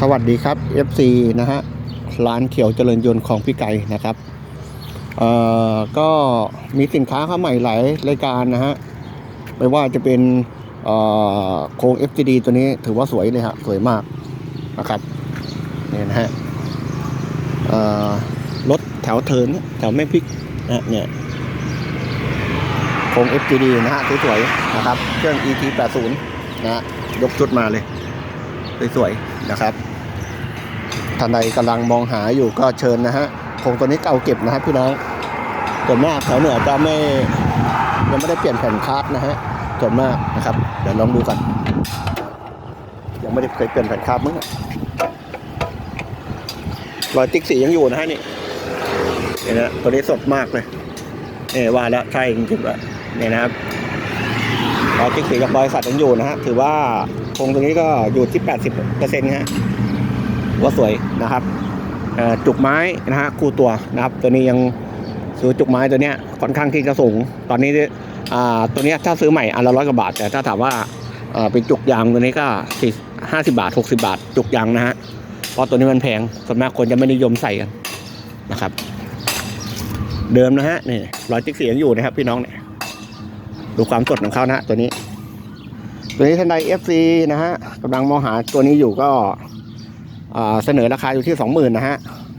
สวัสดีครับ FC นะฮะร้านเขียวเจริญยนต์ของพี่ไก่นะครับเอ่อก็มีสินค้าเข้าใหม่หลายรายการนะฮะไม่ว่าจะเป็นเอ่อโครง FCD ตัวนี้ถือว่าสวยเลยฮะสวยมากนะครับเนี่ยนะฮะเอ่อรถแถวเทินแถวแม่พริกนะฮะเนี่ยโครง FCD นะฮะสวยๆนะครับเครื่อง ET 80 นะฮะยกชุดมาเลย สวยๆนะครับท่านใดกำลังมองหาอยู่ก็เชิญนะฮะโคงตัวนี้เก่าเก็บนะครับพี่น้องส่วนมากแถวเหนือจะไม่ยังไม่ได้เปลี่ยนแผ่นคาร์ดนะฮะส่วนมากนะครับเดี๋ยวลองดูกัน ยังไม่ได้เคยเปลี่ยนแผ่นคาร์ดมั้งรอยติ๊กสียังอยู่นะฮะนี่เนี่ยนะตัวนี้สดมากเลยเออว่าแล้วใช่จริงๆแล้วเนี่ยนะครับรอยติ๊กสีกับบริษัทยังอยู่นะฮะถือว่า คงตรงนี้ก็อยู่ที่ 80เปอร์เซ็นต์ฮะว่าสวยนะครับจุกไม้นะฮะคู่ตัวนะครับ ตัวนี้ยังซื้อจุกไม้ตัวเนี้ยค่อนข้างที่จะสูง ตอนนี้ตัวเนี้ยถ้าซื้อใหม่อันละร้อยกว่าบาท แต่ถ้าถามว่าเป็นจุกยางตัวนี้ก็สี่ห้าสิบาทหกสิบาท จุกยางนะฮะเพราะตัวนี้มันแพงส่วนมากคนจะไม่นิยมใส่กันนะครับ เดิมนะฮะนี่รอยติ๊กสียังอยู่นะครับพี่น้องเนี่ยดูความสดของเขานะฮะตัวนี้ ตัวนี้ท่านใด FC นะฮะกำลังมองหาตัวนี้อยู่ก็เสนอราคาอยู่ที่สองหมื่นนะฮะ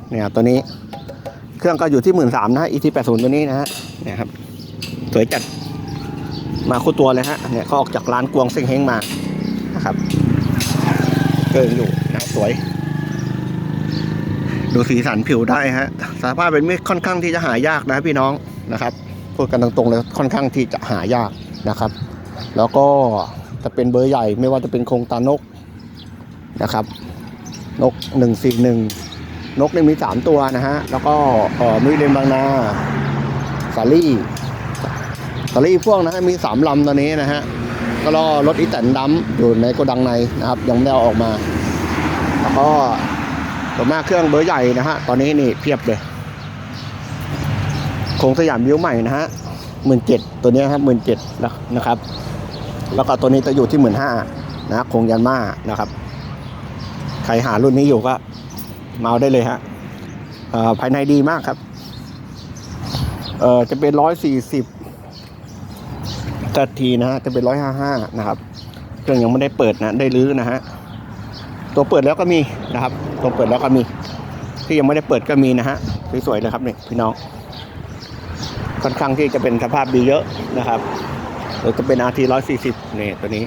เนี่ยตัวนี้เครื่องก็อยู่ที่หมื่นสามนะฮะ ET แปดศูนย์ตัวนี้นะฮะเนี่ยครับสวยจัดมาคู่ตัวเลยฮะเนี่ยเขาออกจากร้านกวงเซ็งเฮงมานะครับเกินอยู่นะสวย ดูสีสันผิวได้ฮะสภาพเป็นเม็ดค่อนข้างที่จะหายากนะพี่น้องนะครับพูดกันตรงๆเลยค่อนข้างที่จะหายากนะครับ แล้วก็ จะเป็นเบอร์ใหญ่ ไม่ว่าจะเป็นโครงตานกนะครับ นกหนึ่งสี่หนึ่งนกเนี่ยมีสามตัวนะฮะ แล้วก็เอ่อมิเรนบางนาสาลี่สาลี่พ่วงนะฮะมีสามลำตอนนี้นะฮะก็รอรถอีแตนดัมอยู่ในโกดังในนะครับ ยังไม่ได้เอาออกมา แล้วก็ส่วมากเครื่องเบอร์ใหญ่นะฮะ ตอนนี้นี่เพียบเลยโครงสยามวิวใหม่นะฮะหมื่นเจ็ดตัวนี้ครับหมื่นเจ็ดนะครับ แล้วก็ตัวนี้จะอยู่ที่หมื่นห้านะครงยันมานะครับ ใครหารุ่นนี้อยู่ก็มาเอาได้เลยฮะภายในดีมากครับเอ่อจะเป็นร้อยสี่สิบตัทีนะฮะจะเป็นร้อยห้าห้านะครับเครื่องยังไม่ได้เปิดนะได้รื้อนะฮะตัวเปิดแล้วก็มีนะครับ ตัวเปิดแล้วก็มี ที่ยังไม่ได้เปิดก็มีนะฮะสวยๆเลยครับนี่พี่น้องค่อนข้างที่จะเป็นสภาพดีเยอะนะครับ หรือจะเป็น RT 140นี่ยตัวนี้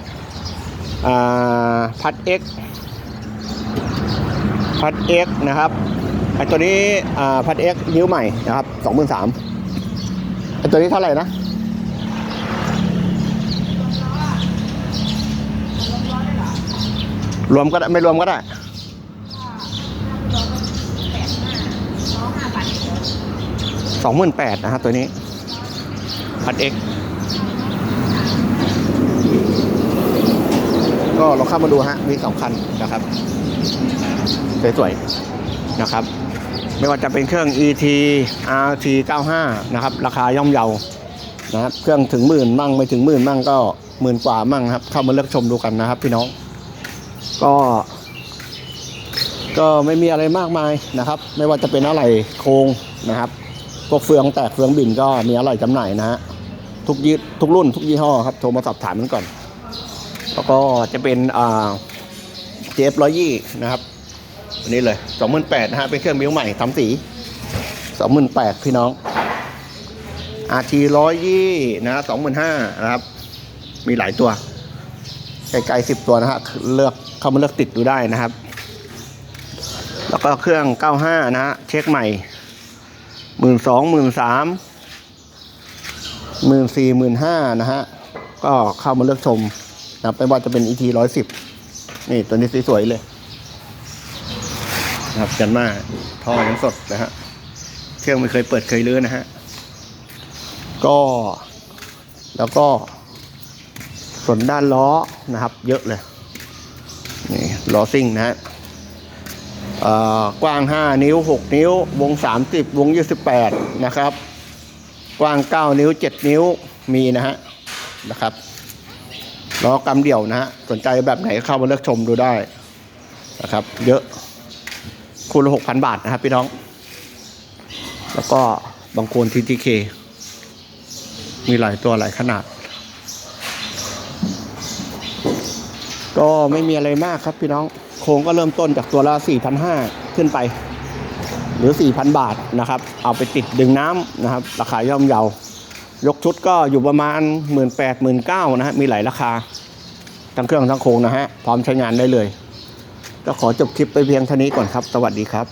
อ่า พัด X พัด X นะครับไอตัวนี้ อ่า พัด X นิ้วใหม่นะครับ23,000ไอตัวนี้เท่าไหร่นะรวมก็ได้ ไม่รวมก็ได้สองหมื่นแปดนะฮะตัวนี้พัดเอ็กซ์ ก็เราเข้ามาดูฮะมีสองคันนะครับสวยๆนะครับ ไม่ว่าจะเป็นเครื่อง ET RT 95นะครับ ราคาย่อมเยานะครับเครื่องถึงหมื่นมั่งไม่ถึงหมื่นมั่งก็หมื่นกว่ามั่งครับ เข้ามาเลือกชมดูกันนะครับ พี่น้อง ก็ ก็ไม่มีอะไรมากมายนะครับ ไม่ว่าจะเป็นอะไรโครงนะครับพวกเฟืองแตกเฟืองบินก็มีอร่อยจำหน่ายนะฮะทุกยี่ทุกรุ่นทุกยี่ห้อครับโทรมาสอบถามกันก่อน แล้วก็จะเป็นอ่าเจฟร้อยยี่นะครับอันนี้เลยสองหมื่นแปดนะฮะเป็นเครื่องมิ้วใหม่ทำสีสองหมื่นแปดพี่น้องอาทีร้อยยี่นะสองหมื่นห้านะครับ มีหลายตัวไกลๆสิบตัวนะฮะเลือกเข้ามาเลือกติดดูได้นะครับ แล้วก็เครื่อง95นะฮะเช็คใหม่หมื่นสองหมื่นสามหมื่นสี่หมื่นห้านะฮะก็เข้ามาเลือกชม นะครับไม่ว่าจะเป็น ET ร้อยสิบนี่ตัวนี้สวยๆเลยนะครับจันมาท่อยังสดนะฮะเครื่องไม่เคยเปิดเคยลื้อนะฮะก็แล้วก็ ส่วนด้านล้อนะครับ เยอะเลยนี่ล้อซิ่งนะฮะเอ่อกว้าง 5 นิ้ว 6 นิ้ว วง 30 วง 28 นะครับ กว้าง 9 นิ้ว 7 นิ้วมีนะฮะนะครับ ล้อกำเดี่ยวนะฮะสนใจแบบไหนเข้ามาเลือกชมดูได้นะครับ เยอะคูณละหกพันบาทนะครับพี่น้อง แล้วก็บางโคนทีทีเคมีหลายตัวหลายขนาด ก็ไม่มีอะไรมากครับพี่น้อง โครงก็เริ่มต้นจากตัวละ4,500 ขึ้นไป หรือ 4,000 บาทนะครับ เอาไปติดดึงน้ำนะครับ ราคาย่อมเยา ยกชุดก็อยู่ประมาณ 1 8 0 0 0 1 9นะฮะ มีหลายราคา ทั้งเครื่องทั้งโครงนะฮะ พร้อมใช้งานได้เลย ก็ขอจบคลิปไปเพียงเท่านี้ก่อนครับ สวัสดีครับ